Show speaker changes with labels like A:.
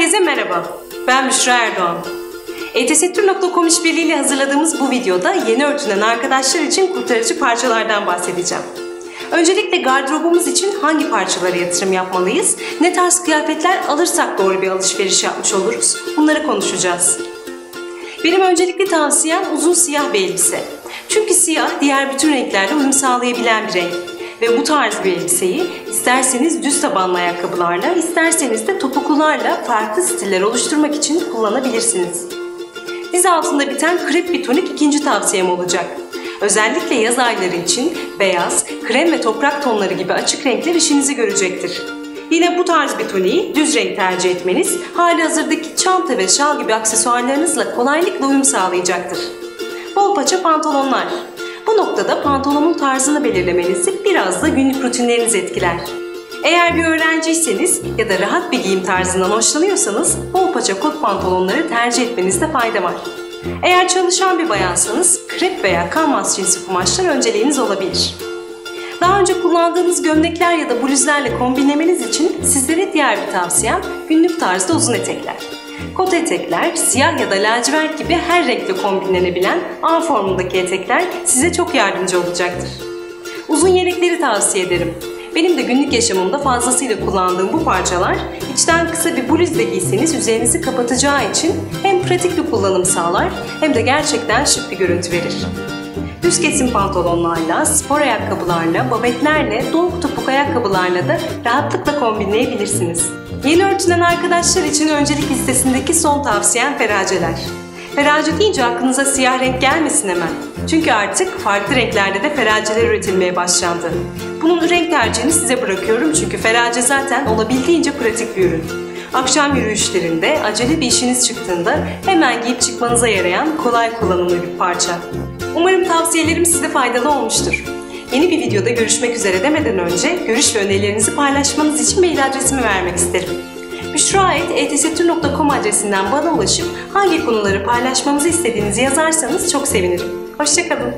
A: Merhaba, ben Büşra Erdoğan. Etesettür.com işbirliğiyle hazırladığımız bu videoda yeni örtünen arkadaşlar için kurtarıcı parçalardan bahsedeceğim. Öncelikle gardırobumuz için hangi parçalara yatırım yapmalıyız, ne tarz kıyafetler alırsak doğru bir alışveriş yapmış oluruz, bunları konuşacağız. Benim öncelikli tavsiyem uzun siyah bir elbise. Çünkü siyah diğer bütün renklerle uyum sağlayabilen bir renk. Ve bu tarz bir elbiseyi isterseniz düz tabanlı ayakkabılarla, isterseniz de topuklularla farklı stiller oluşturmak için kullanabilirsiniz. Diz altında biten krep bir tonik ikinci tavsiyem olacak. Özellikle yaz ayları için beyaz, krem ve toprak tonları gibi açık renkler işinizi görecektir. Yine bu tarz bir toniği düz renk tercih etmeniz hali hazırdaki çanta ve şal gibi aksesuarlarınızla kolaylıkla uyum sağlayacaktır. Bol paça pantolonlar. Bu noktada pantolonun tarzını belirlemenizi biraz da günlük rutinleriniz etkiler. Eğer bir öğrenciyseniz ya da rahat bir giyim tarzından hoşlanıyorsanız bol paça kot pantolonları tercih etmenizde fayda var. Eğer çalışan bir bayansanız krep veya kanvas cinsi kumaşlar önceliğiniz olabilir. Daha önce kullandığınız gömlekler ya da bluzlarla kombinlemeniz için sizlere diğer bir tavsiyem günlük tarzda uzun etekler. Kot etekler, siyah ya da lacivert gibi her renkle kombinlenebilen A formundaki etekler size çok yardımcı olacaktır. Uzun yelekleri tavsiye ederim. Benim de günlük yaşamımda fazlasıyla kullandığım bu parçalar içten kısa bir bluz da giyseniz üzerinizi kapatacağı için hem pratik bir kullanım sağlar hem de gerçekten şık bir görüntü verir. Düz kesim pantolonlarla, spor ayakkabılarla, babetlerle, dolgu topuk ayakkabılarla da rahatlıkla kombinleyebilirsiniz. Yeni örtünen arkadaşlar için öncelik listesindeki son tavsiyem feraceler. Ferace deyince aklınıza siyah renk gelmesin hemen. Çünkü artık farklı renklerde de feraceler üretilmeye başlandı. Bunun renk tercihini size bırakıyorum çünkü ferace zaten olabildiğince pratik bir ürün. Akşam yürüyüşlerinde, acele bir işiniz çıktığında hemen giyip çıkmanıza yarayan kolay kullanımlı bir parça. Umarım tavsiyelerim size faydalı olmuştur. Yeni bir videoda görüşmek üzere demeden önce görüş ve önerilerinizi paylaşmanız için mail adresimi vermek isterim. büşra.etsettür.com adresinden bana ulaşıp hangi konuları paylaşmamızı istediğinizi yazarsanız çok sevinirim. Hoşçakalın.